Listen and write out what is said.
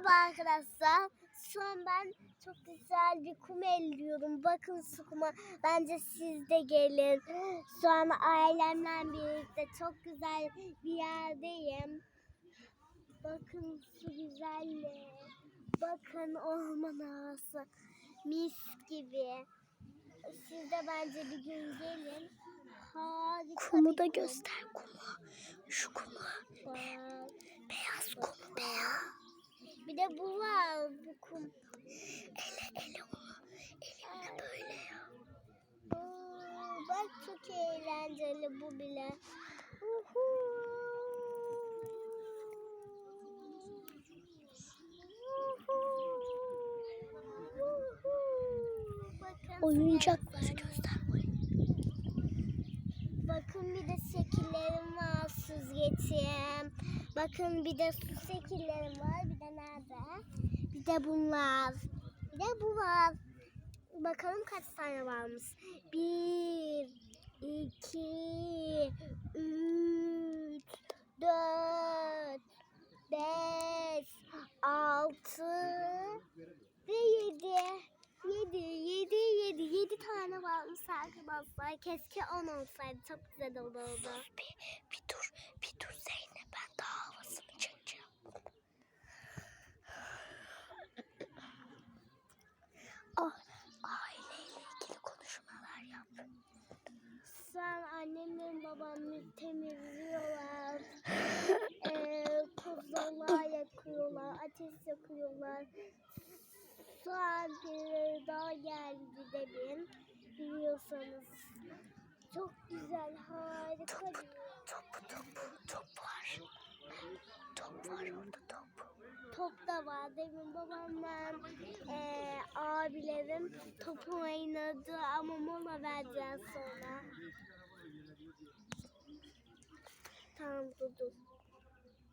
Merhaba arkadaşlar. Şu an ben çok güzel bir kum elliyorum. Bakın şu kuma. Bence siz de gelin. Şu an ailemle birlikte çok güzel bir yerdeyim. Bakın şu güzelliğe. Bakın orman havası. Mis gibi. Siz de bence bir gün gelin. Harika Kumu da kum. göster kumu. Şu kumu. Bak. Beyaz kumu beyaz. Bir de bu var bu kum. Ele ele onu. Elimle böyle ya. Oo, bak çok eğlenceli bu bile. Uhu. Oyuncakları göster. Bakın bir de şekillerim var süzgeçim. Bakın bir de su şekillerim var. Bir de nerede? Bir de bunlar. Bir de bu var. Bakalım kaç tane varmış. Bir, iki, üç, dört, beş, altı ve yedi. Yedi, yedi, yedi. Yedi tane varmış arkadaşlar. Keşke on olsaydı. Çok güzel olurdu. Bir, bir dur. Bir dur Zeynep. Ben daha havasını çekeceğim. Ah, aileyle ilgili konuşmalar yap. Şu an annemle babam temizliyorlar. ee, kuzalar yakıyorlar. Ateş yakıyorlar. Şu an birileri daha geldi demin. Biliyorsanız. Çok güzel, harika bir da. Demin babamla eee abilerim topu oynadı ama mola vereceğiz sonra. Tamam dur dur.